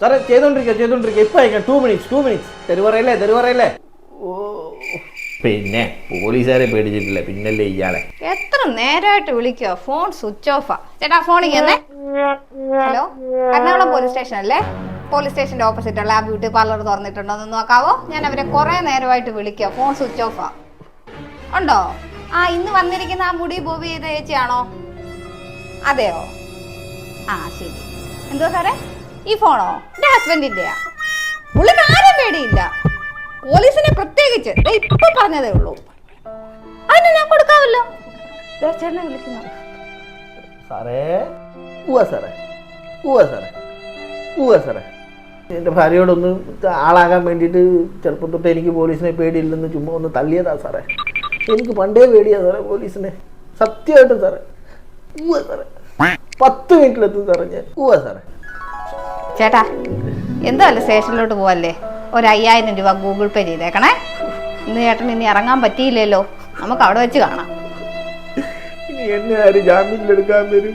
സാറേ ചെയ്തോണ്ടിരിക്കുക ചെയ്തോണ്ടിരിക്കുക ഇപ്പൊ അയക്കാം. ടു മിനിറ്റ്സ് ടു മിനിറ്റ്സ് തെരുവറയല്ലേ തെരുവറയല്ലേ ഓ. പിന്നെ പോലീസുകാരെ പേടിച്ചിട്ടില്ല. പിന്നല്ലേ ഇയാളെ. എത്ര നേരമായിട്ട് വിളിക്കോ ഫോൺ സ്വിച്ച് ഓഫാ ചേട്ടാ ഫോൺ ഇങ്ങനെ ഹലോ എറണാകുളം പോലീസ് സ്റ്റേഷൻ അല്ലേ? പോലീസ് സ്റ്റേഷന്റെ ഓപ്പോസിറ്റ് ഉള്ള ആ ബ്യൂട്ടി പാർലർ തുറന്നിട്ടുണ്ടോ എന്ന് നോക്കാവോ? ഞാൻ അവരെ കുറെ നേരമായിട്ട് വിളിക്കുക ഫോൺ സ്വിച്ച് ഓഫാ ഉണ്ടോ? ആ ഇന്ന് വന്നിരിക്കുന്ന ആ മുടി ബോബി ചെയ്ത ചേച്ചിയാണോ? അതെയോ? ആ ശരി. എന്തോ സാറേ? ഈ ഫോണോ? എന്റെ ഹസ്ബൻഡിന്റെയാ പുള്ളിന് ആരും പേടിയില്ല. പോലീസിനെ പ്രത്യേകിച്ച്. ഇപ്പൊ പറഞ്ഞതേ ഉള്ളൂ. അതിന് ഞാൻ കൊടുക്കാമല്ലോ. എന്റെ ഭാര്യയോടൊന്ന് ആളാകാൻ വേണ്ടിയിട്ട് ചെറുപ്പം തൊട്ട് എനിക്ക് പോലീസിനെ പേടിയില്ലെന്ന് ചുമ്മാ ഒന്ന് തള്ളിയതാ സാറേ. എനിക്ക് പണ്ടേ പേടിയാ സാറേ പോലീസിനെ. സത്യമായിട്ടും സാറേ. ഉവ സാറേ. പത്ത് മിനിറ്റിലെത്തും സാറേ ഞാൻ. പോവാ സാറേ. ചേട്ടാ എന്തായാലും സ്റ്റേഷനിലോട്ട് പോവല്ലേ? ഒരു അയ്യായിരം രൂപ ഗൂഗിൾ പേ ചെയ്തേക്കണേ. ഇന്ന് ചേട്ടൻ ഇനി ഇറങ്ങാൻ പറ്റിയില്ലല്ലോ. നമുക്ക് അവിടെ വെച്ച് കാണാം. എന്നെ ആര് വരും.